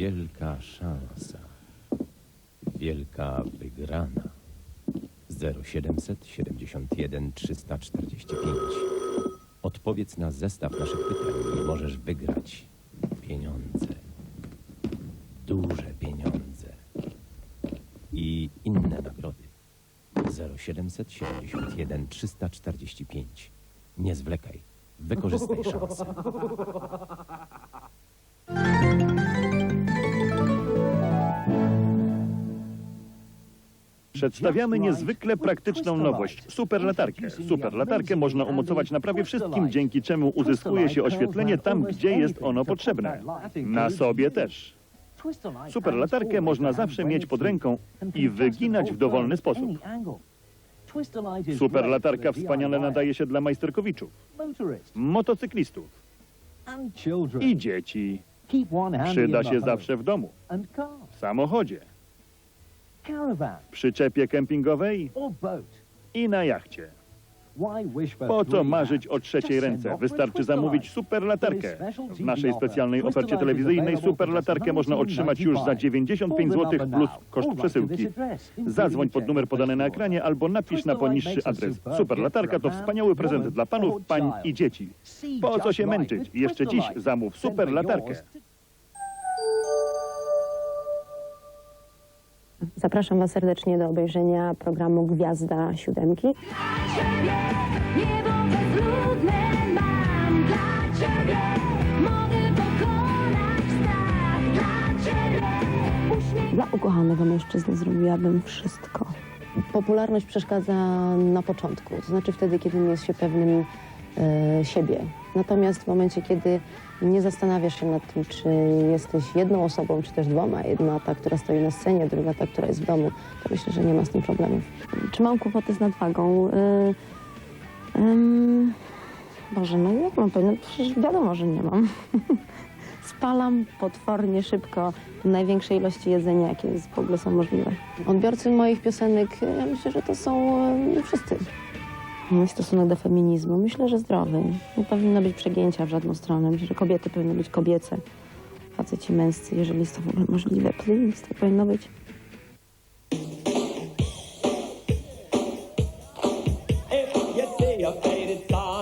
Wielka szansa. Wielka wygrana. 0771 345. Odpowiedz na zestaw naszych pytań i możesz wygrać pieniądze. Duże pieniądze. I inne nagrody. 0771 345. Nie zwlekaj. Wykorzystaj szansę. Przedstawiamy niezwykle praktyczną nowość – superlatarkę. Superlatarkę można umocować na prawie wszystkim, dzięki czemu uzyskuje się oświetlenie tam, gdzie jest ono potrzebne. Na sobie też. Superlatarkę można zawsze mieć pod ręką i wyginać w dowolny sposób. Superlatarka wspaniale nadaje się dla majsterkowiczów, motocyklistów i dzieci. Przyda się zawsze w domu, w samochodzie, przyczepie kempingowej i na jachcie. Po co marzyć o trzeciej ręce? Wystarczy zamówić superlatarkę. W naszej specjalnej ofercie telewizyjnej superlatarkę można otrzymać już za 95 zł plus koszt przesyłki. Zadzwoń pod numer podany na ekranie albo napisz na poniższy adres. Superlatarka to wspaniały prezent dla panów, pań i dzieci. Po co się męczyć? Jeszcze dziś zamów superlatarkę. Zapraszam Was serdecznie do obejrzenia programu Gwiazda Siódemki. ciebie niebo bezludne mam dla ciebie mogę pokonać strach dla ciebie uśmiech Dla ukochanego mężczyzny zrobiłabym wszystko. Popularność przeszkadza na początku, to znaczy wtedy, kiedy nie jest się pewnym e, siebie. Natomiast w momencie, kiedy nie zastanawiasz się nad tym, czy jesteś jedną osobą, czy też dwoma, jedna ta, która stoi na scenie, druga ta, która jest w domu, to myślę, że nie ma z tym problemów. Czy mam kłopoty z nadwagą? Y, ym, Boże, no jak mam pewne? Przecież wiadomo, że nie mam. Spalam potwornie szybko największej ilości jedzenia, jakie w ogóle są możliwe. Odbiorcy moich piosenek, ja myślę, że to są e, wszyscy stosunek do feminizmu. Myślę, że zdrowy. Nie powinno być przegięcia w żadną stronę. Myślę, że kobiety powinny być kobiece, faceci męscy, jeżeli jest to w ogóle możliwe. Please, tak powinno być. If you see a faded star